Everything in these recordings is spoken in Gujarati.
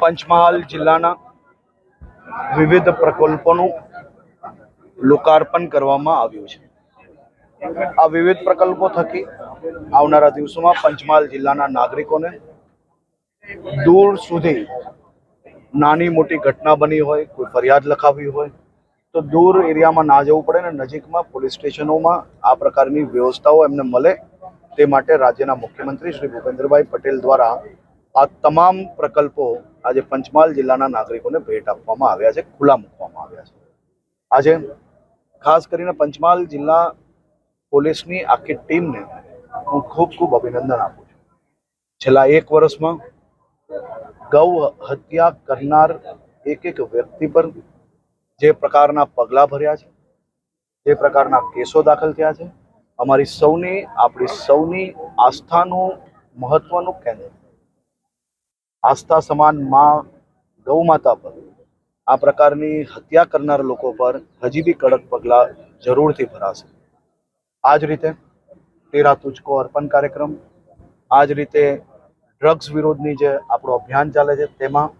પંચમહાલ જિલ્લાના વિવિધ પ્રકલ્પોનું લોકાર્પણ કરવામાં આવ્યું છે. આ વિવિધ પ્રકલ્પો થકી આવનારા દિવસોમાં પંચમહાલ જિલ્લાના નાગરિકોને દૂર સુધી નાની મોટી ઘટના બની હોય, કોઈ ફરિયાદ લખાવી હોય, તો દૂર એરિયામાં ના જવું પડે ને નજીકમાં પોલીસ સ્ટેશનોમાં આ પ્રકારની વ્યવસ્થાઓ એમને મળે તે માટે રાજ્યના મુખ્યમંત્રી શ્રી ભૂપેન્દ્રભાઈ પટેલ દ્વારા આ તમામ પ્રકલ્પો આજે પંચમહાલ જિલ્લાના નાગરિકોને ભેટ આપવામાં આવ્યા છે, ખુલ્લા મૂકવામાં આવ્યા છે. આજે ખાસ કરીને પંચમહાલ જિલ્લા પોલીસની આખી ટીમને હું ખૂબ ખૂબ અભિનંદન આપું છું. છેલ્લા એક વર્ષમાં ગૌ હત્યા કરનાર એક એક વ્યક્તિ પર જે પ્રકારના પગલાં ભર્યા છે, જે પ્રકારના કેસો દાખલ થયા છે, અમારી સૌની, આપણી સૌની આસ્થાનું મહત્વનું કેન્દ્ર આસ્થા સમાનમાં ગૌ માતા પર આ પ્રકારની હત્યા કરનાર લોકો પર હજી બી કડક પગલાં જરૂરથી ભરાશે. આ જ રીતે તેરા તુચકો અર્પણ કાર્યક્રમ, આ જ રીતે ડ્રગ્સ વિરોધની જે આપણું અભિયાન ચાલે છે તેમાં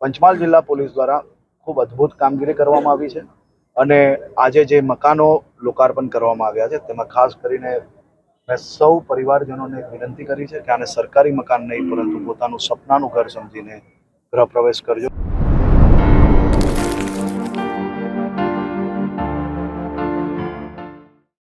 પંચમહાલ જિલ્લા પોલીસ દ્વારા ખૂબ અદ્ભુત કામગીરી કરવામાં આવી છે અને આજે જે મકાનો લોકાર્પણ કરવામાં આવ્યા છે તેમાં ખાસ કરીને મેં સૌ પરિવારજનોને વિનંતી કરી છે કે આને સરકારી મકાન નહીં, પરંતુ પોતાનું સપનાનું ઘર સમજીને ગૃહ પ્રવેશ કરજો.